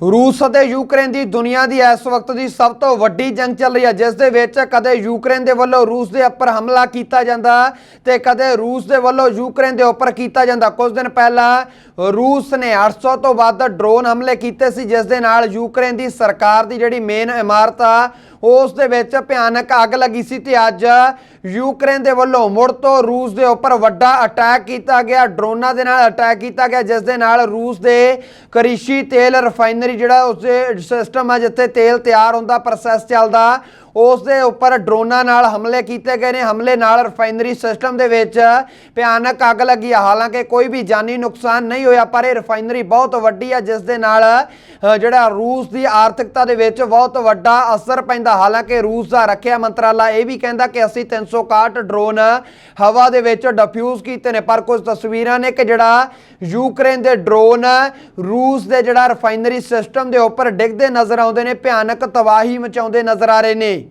ਰੂਸ ਅਤੇ ਯੂਕਰੇਨ ਦੀ ਦੁਨੀਆ ਦੀ ਇਸ ਵਕਤ ਦੀ ਸਭ ਤੋਂ ਵੱਡੀ ਜੰਗ ਚੱਲ ਰਹੀ ਹੈ, ਜਿਸ ਦੇ ਵਿੱਚ ਕਦੇ ਯੂਕਰੇਨ ਦੇ ਵੱਲੋਂ ਰੂਸ ਦੇ ਉੱਪਰ ਹਮਲਾ ਕੀਤਾ ਜਾਂਦਾ ਤੇ ਕਦੇ ਰੂਸ ਦੇ ਵੱਲੋਂ ਯੂਕਰੇਨ ਦੇ ਉੱਪਰ ਕੀਤਾ ਜਾਂਦਾ। ਕੁਝ ਦਿਨ ਪਹਿਲਾਂ ਰੂਸ ਨੇ 800 ਤੋਂ ਵੱਧ ਡਰੋਨ ਹਮਲੇ ਕੀਤੇ ਸੀ, ਜਿਸ ਦੇ ਨਾਲ ਯੂਕਰੇਨ ਦੀ ਸਰਕਾਰ ਦੀ ਜਿਹੜੀ ਮੇਨ ਇਮਾਰਤ ਆ ਉਸ ਦੇ ਵਿੱਚ ਭਿਆਨਕ ਅੱਗ ਲੱਗੀ ਸੀ ਤੇ ਅੱਜ ਯੂਕਰੇਨ ਦੇ ਵੱਲੋਂ ਮੁੜ ਤੋਂ ਰੂਸ ਦੇ ਉੱਪਰ ਵੱਡਾ ਅਟੈਕ ਕੀਤਾ ਗਿਆ। ਡਰੋਨਾਂ ਦੇ ਨਾਲ ਅਟੈਕ ਕੀਤਾ ਗਿਆ, ਜਿਸ ਦੇ ਨਾਲ ਰੂਸ ਦੇ ਕ੍ਰਿਸ਼ੀ ਤੇਲ ਰਿਫਾਈਨਰੀ ਜਿਹੜਾ ਉਸ ਦੇ ਸਿਸਟਮ ਆ, ਜਿੱਥੇ ਤੇਲ ਤਿਆਰ ਹੁੰਦਾ ਪ੍ਰੋਸੈਸ ਚੱਲਦਾ ਉਸ ਦੇ ਉੱਪਰ ਡਰੋਨਾਂ ਨਾਲ ਹਮਲੇ ਕੀਤੇ ਗਏ ਨੇ। ਹਮਲੇ ਨਾਲ ਰਿਫਾਈਨਰੀ ਸਿਸਟਮ ਦੇ ਵਿੱਚ ਭਿਆਨਕ ਅੱਗ ਲੱਗੀ ਆ। ਹਾਲਾਂਕਿ ਕੋਈ ਵੀ ਜਾਨੀ ਨੁਕਸਾਨ ਨਹੀਂ ਹੋਇਆ, ਪਰ ਇਹ ਰਿਫਾਈਨਰੀ ਬਹੁਤ ਵੱਡੀ ਆ, ਜਿਸ ਦੇ ਨਾਲ ਜਿਹੜਾ ਰੂਸ ਦੀ ਆਰਥਿਕਤਾ ਦੇ ਵਿੱਚ ਬਹੁਤ ਵੱਡਾ ਅਸਰ ਪੈਂਦਾ। ਹਾਲਾਂਕਿ ਰੂਸ ਦਾ ਰੱਖਿਆ ਮੰਤਰਾਲਾ ਇਹ ਵੀ ਕਹਿੰਦਾ ਕਿ ਅਸੀਂ 361 ਡਰੋਨ ਹਵਾ ਦੇ ਵਿੱਚ ਡਿਫਿਊਜ਼ ਕੀਤੇ ਨੇ। ਪਰ ਕੁਝ ਤਸਵੀਰਾਂ ਨੇ ਕਿ ਜਿਹੜਾ ਯੂਕਰੇਨ ਦੇ ਡਰੋਨ, ਰੂਸ ਦੇ ਜਿਹੜਾ ਰਿਫਾਈਨਰੀ ਸਿਸਟਮ ਦੇ ਉੱਪਰ ਡਿੱਗਦੇ ਨਜ਼ਰ ਆਉਂਦੇ ਨੇ, ਭਿਆਨਕ ਤਬਾਹੀ ਮਚਾਉਂਦੇ ਨਜ਼ਰ ਆ ਰਹੇ ਨੇ।